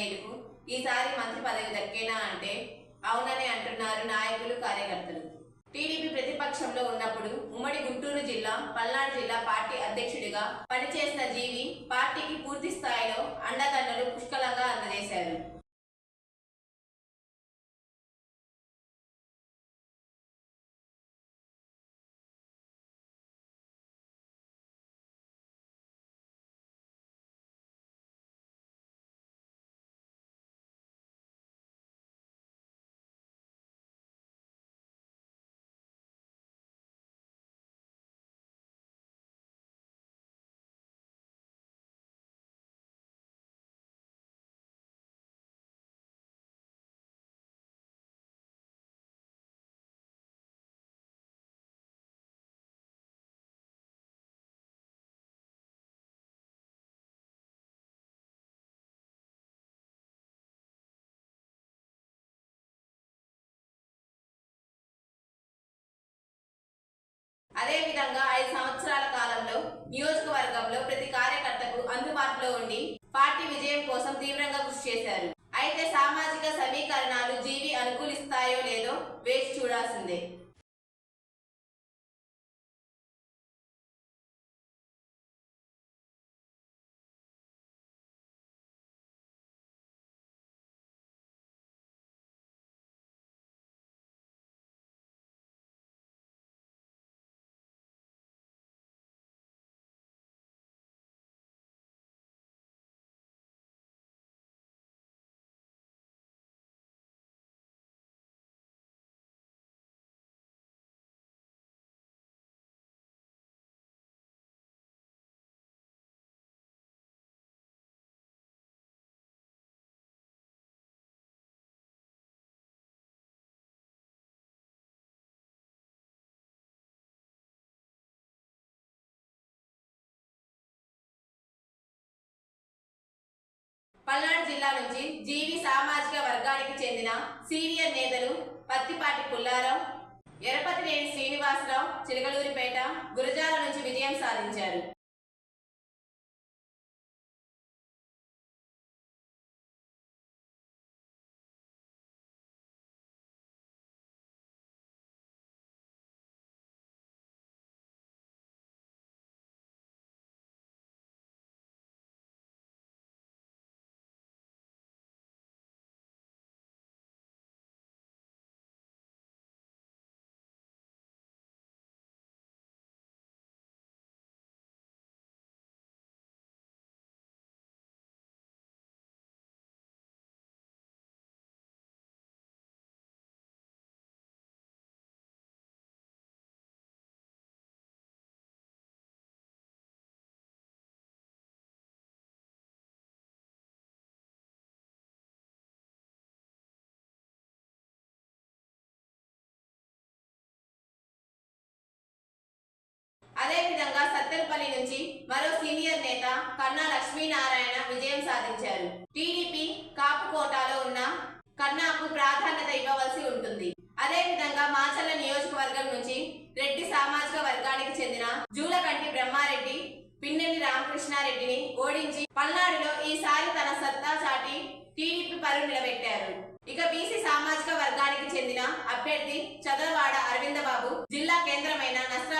సార్లు ఈసారి మంత్రి పదవి దక్కేనా అంటే అవునని అంటున్నారు నాయకులు కార్యకర్తలు. టీడీపీ ప్రతిపక్షంలో ఉన్నప్పుడు ఉమ్మడి గుంటూరు జిల్లా పల్నాడు జిల్లా పార్టీ అధ్యక్షుడిగా de పల్నాడు జిల్లా నుంచి జీవి సామాజిక వర్గానికి చెందిన సీనియర్ నేతలు పత్తిపాటి పుల్లారావు ఎరపతినేని శ్రీనివాసరావు చిలకలూరిపేట గురజాల నుంచి విజయం సాధించారు. అదే విధంగా సత్తెనపల్లి నుంచి మరో సీనియర్ నేత కన్నా లక్ష్మీనారాయణ విజయం సాధించారు. టీడీపీ కాపు కోటాలో ఉన్న కన్నాకు ప్రాధాన్యత ఇవ్వవలసి ఉంటుంది. అదే విధంగా మాచల్ల నియోజకవర్గం నుంచి రెడ్డి సామాజిక వర్గానికి చెందిన జూలకంటి బ్రహ్మారెడ్డి పిన్నెల్లి రామకృష్ణారెడ్డిని ఓడించి పల్నాడులో ఈసారి తన సత్తా చాటి టీడీపీ పరువు నిలబెట్టారు. ఇక బీసీ సామాజిక వర్గానికి చెందిన అభ్యర్థి చదలవాడ అరవిందబాబు జిల్లా కేంద్రమైన నస్రా